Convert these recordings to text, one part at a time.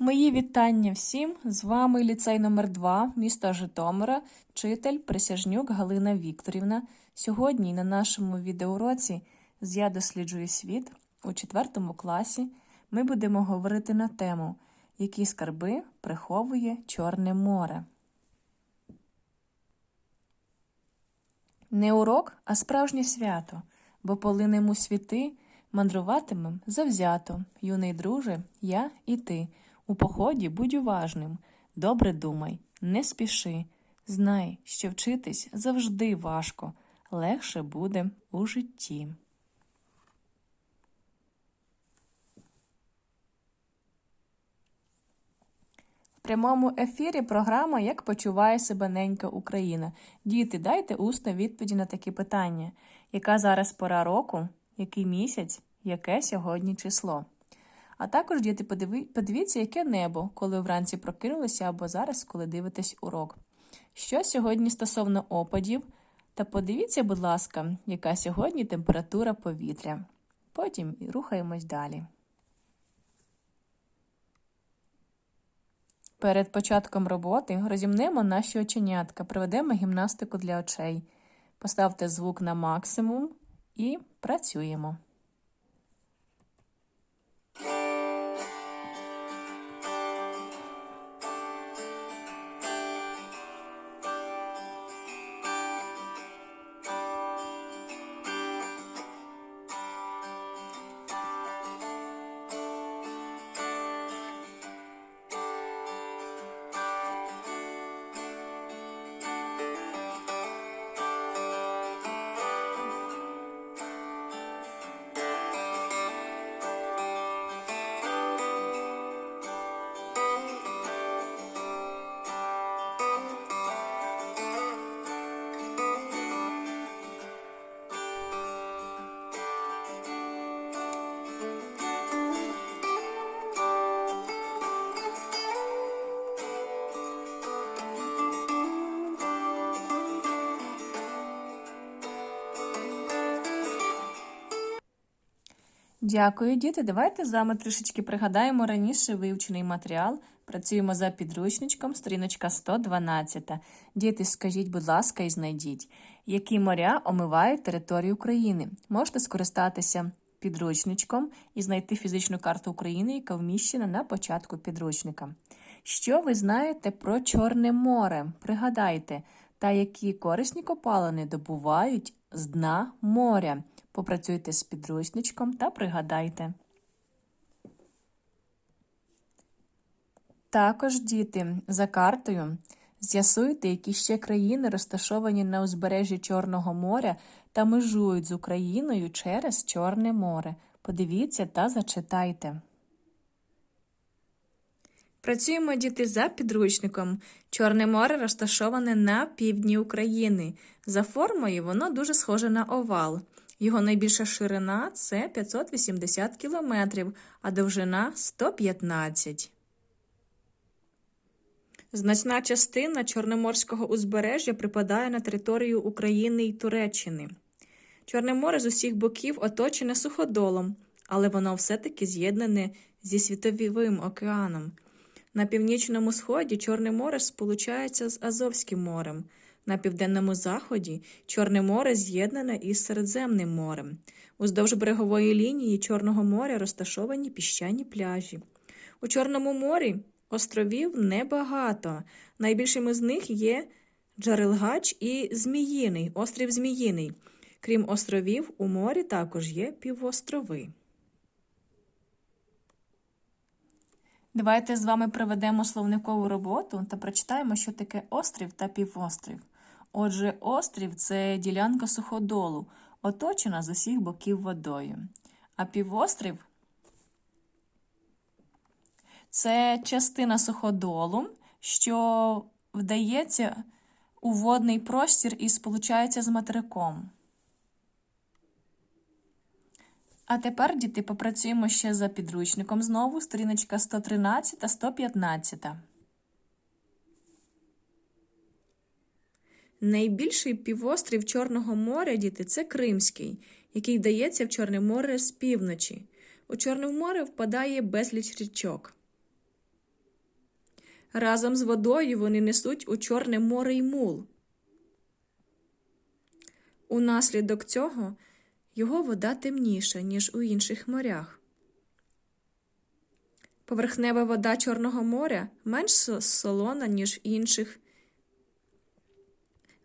Мої вітання всім! З вами ліцей номер 2 міста Житомира, вчитель Присяжнюк Галина Вікторівна. Сьогодні на нашому відеоуроці з Я досліджую світ у 4 класі ми будемо говорити на тему, які скарби приховує Чорне море. Не урок, а справжнє свято, бо полинем у світи, мандруватимем завзято, юний друже, я і ти. У поході будь уважним, добре думай, не спіши. Знай, що вчитись завжди важко, легше буде у житті. В прямому ефірі програма Як почуває себе ненька Україна. Діти, дайте усну відповіді на такі питання. Яка зараз пора року, який місяць, яке сьогодні число? А також, діти, подивіться, яке небо, коли вранці прокинулися, або зараз, коли дивитесь урок. Що сьогодні стосовно опадів? Та подивіться, будь ласка, яка сьогодні температура повітря. Потім рухаємось далі. Перед початком роботи розімнемо наші оченятка, проведемо гімнастику для очей. Поставте звук на максимум і працюємо. Дякую, діти. Давайте з вами трішечки пригадаємо раніше вивчений матеріал. Працюємо за підручничком, сторіночка 112. Діти, скажіть, будь ласка, і знайдіть, які моря омивають територію України. Можете скористатися підручничком і знайти фізичну карту України, яка вміщена на початку підручника. Що ви знаєте про Чорне море? Пригадайте, та які корисні копалини добувають з дна моря. Попрацюйте з підручничком та пригадайте. Також, діти, за картою з'ясуйте, які ще країни розташовані на узбережжі Чорного моря та межують з Україною через Чорне море. Подивіться та зачитайте. Працюємо діти за підручником. Чорне море розташоване на півдні України. За формою воно дуже схоже на овал. Його найбільша ширина це 580 кілометрів, а довжина 115. Значна частина Чорноморського узбережжя припадає на територію України і Туреччини. Чорне море з усіх боків оточене суходолом, але воно все-таки з'єднане зі Світовим океаном. На північному сході Чорне море сполучається з Азовським морем. На південному заході Чорне море з'єднане із Середземним морем. Уздовж берегової лінії Чорного моря розташовані піщані пляжі. У Чорному морі островів небагато. Найбільшими з них є Джарелгач і Зміїний, острів Зміїний. Крім островів, у морі також є півострови. Давайте з вами проведемо словникову роботу та прочитаємо, що таке острів та півострів. Отже, острів це ділянка суходолу, оточена з усіх боків водою. А півострів це частина суходолу, що вдається у водний простір і сполучається з материком. А тепер, діти, попрацюємо ще за підручником знову, сторіночка 113 та 115. Найбільший півострів Чорного моря, діти, це Кримський, який дається в Чорне море з півночі. У Чорне море впадає безліч річок. Разом з водою вони несуть у Чорне море й мул. Унаслідок цього його вода темніша, ніж у інших морях. Поверхнева вода Чорного моря менш солона, ніж в інших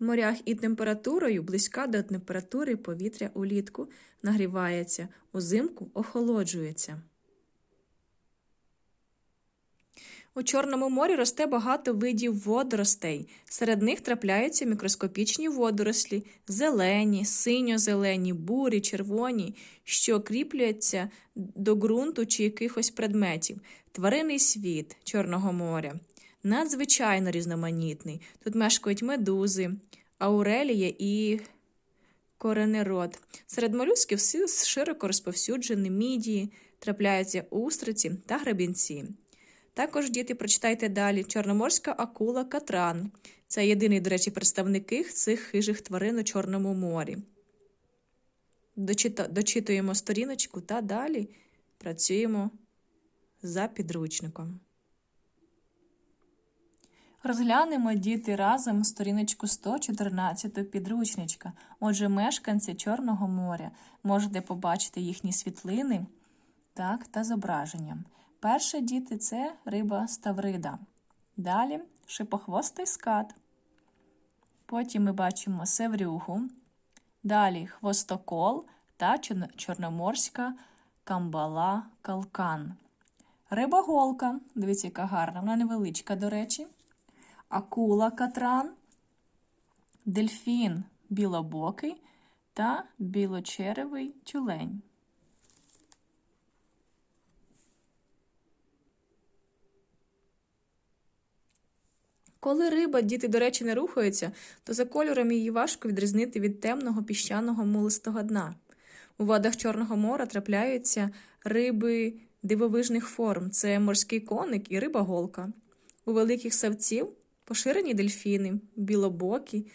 морях, і температурою близька до температури повітря улітку нагрівається, узимку охолоджується. У Чорному морі росте багато видів водоростей. Серед них трапляються мікроскопічні водорослі, зелені, синьо-зелені, бурі, червоні, що кріпляться до ґрунту чи якихось предметів. Тваринний світ Чорного моря надзвичайно різноманітний. Тут мешкають медузи, аурелія і коренерод. Серед молюсків широко розповсюджені мідії, трапляються устриці та гребінці. Також, діти, прочитайте далі Чорноморська акула катран. Це єдиний, до речі, представники цих хижих тварин у Чорному морі. Дочитуємо сторіночку та далі працюємо за підручником. Розглянемо діти разом сторіночку 114 підручничка. Отже, мешканці Чорного моря. Можете побачити їхні світлини так, та зображення. Перше діти це риба ставрида. Далі шипохвостий скат. Потім ми бачимо севрюгу. Далі хвостокол та чорноморська камбала калкан. Риба голка. Дивіться, яка гарна. Вона невеличка, до речі. Акула катран, дельфін білобокий та білочеревий тюлень. Коли риба, діти, до речі, не рухаються, то за кольором її важко відрізнити від темного піщаного мулистого дна. У водах Чорного моря трапляються риби дивовижних форм це морський коник і риба голка. У великих савців поширені дельфіни, білобокі,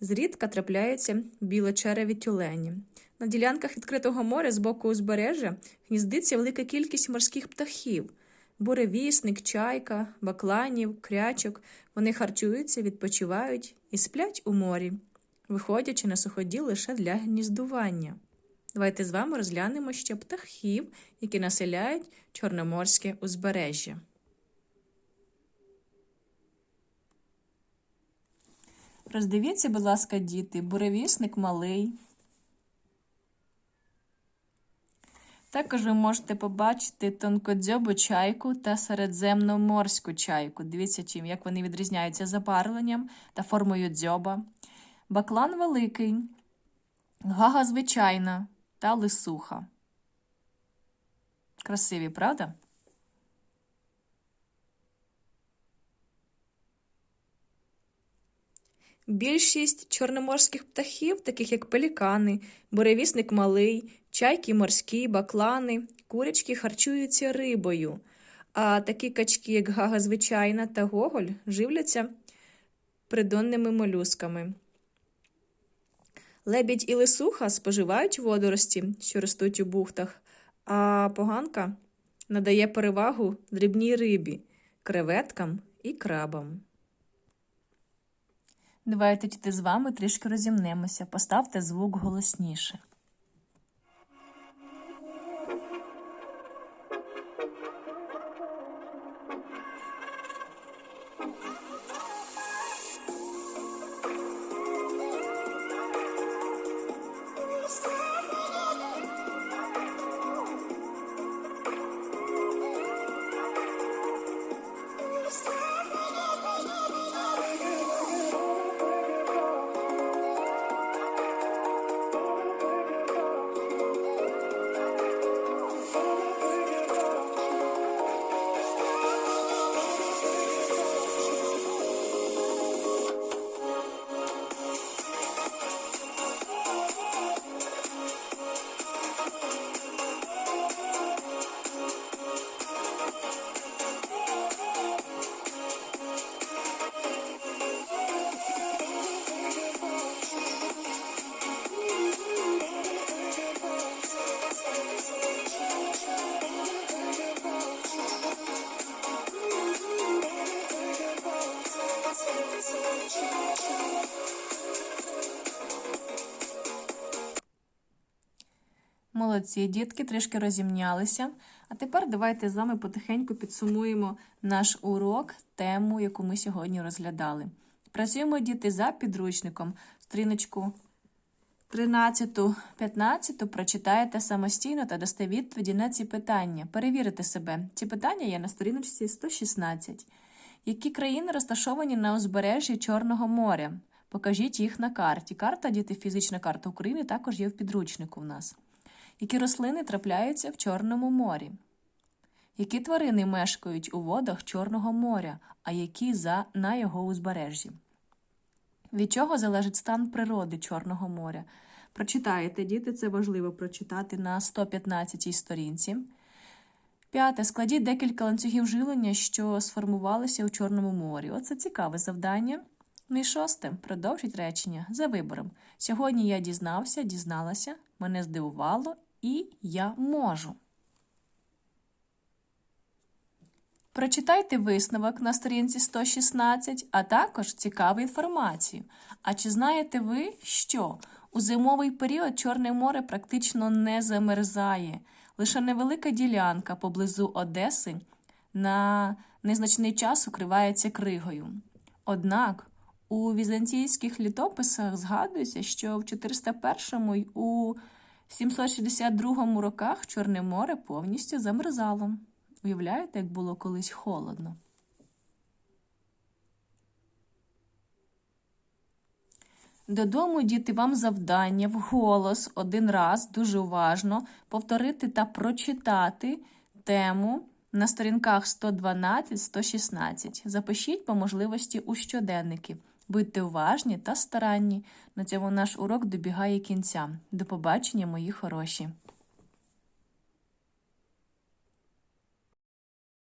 зрідка трапляються білочереві тюлені. На ділянках відкритого моря з боку узбережжя гніздиться велика кількість морських птахів буревісник, чайка, бакланів, крячок. Вони харчуються, відпочивають і сплять у морі, виходячи на суходіл лише для гніздування. Давайте з вами розглянемо ще птахів, які населяють Чорноморське узбережжя. Роздивіться, будь ласка, діти, буревісник малий. Також ви можете побачити тонкодзьобу чайку та середземноморську чайку. Дивіться, чим, як вони відрізняються забарвленням та формою дзьоба. Баклан великий, гага звичайна та лисуха. Красиві, правда? Більшість чорноморських птахів, таких як пелікани, буревісник малий, чайки морські, баклани, курячки харчуються рибою, а такі качки, як гага звичайна та гоголь, живляться придонними молюсками. Лебідь і лисуха споживають водорості, що ростуть у бухтах, а поганка надає перевагу дрібній рибі, креветкам і крабам. Давайте діти з вами трішки розімнемося. Поставте звук голосніше. Молодці, дітки трішки розімнялися. А тепер давайте з вами потихеньку підсумуємо наш урок, тему, яку ми сьогодні розглядали. Працюємо діти за підручником. Сторіночку 13-15 прочитаєте самостійно та дасте відповіді на ці питання. Перевірите себе. Ці питання є на сторіночці 116. Які країни розташовані на узбережжі Чорного моря? Покажіть їх на карті. Карта, діти, фізична карта України також є в підручнику в нас. Які рослини трапляються в Чорному морі? Які тварини мешкають у водах Чорного моря, а які за, на його узбережжі? Від чого залежить стан природи Чорного моря? Прочитаєте, діти, це важливо прочитати на 115 сторінці. П'яте. Складіть декілька ланцюгів жилення, що сформувалися у Чорному морі. Оце цікаве завдання. Ну і шосте. Продовжіть речення за вибором. Сьогодні я дізнався, дізналася, мене здивувало, і я можу. Прочитайте висновок на сторінці 116, а також цікаву інформацію. А чи знаєте ви, що у зимовий період Чорне море практично не замерзає? Лише невелика ділянка поблизу Одеси на незначний час укривається кригою. Однак у візантійських літописах згадується, що в 401 й у 762 роках Чорне море повністю замерзало. Уявляєте, як було колись холодно? Додому, діти, вам завдання вголос один раз дуже уважно повторити та прочитати тему на сторінках 112-116. Запишіть по можливості у щоденники. Будьте уважні та старанні. На цьому наш урок добігає кінця. До побачення, мої хороші!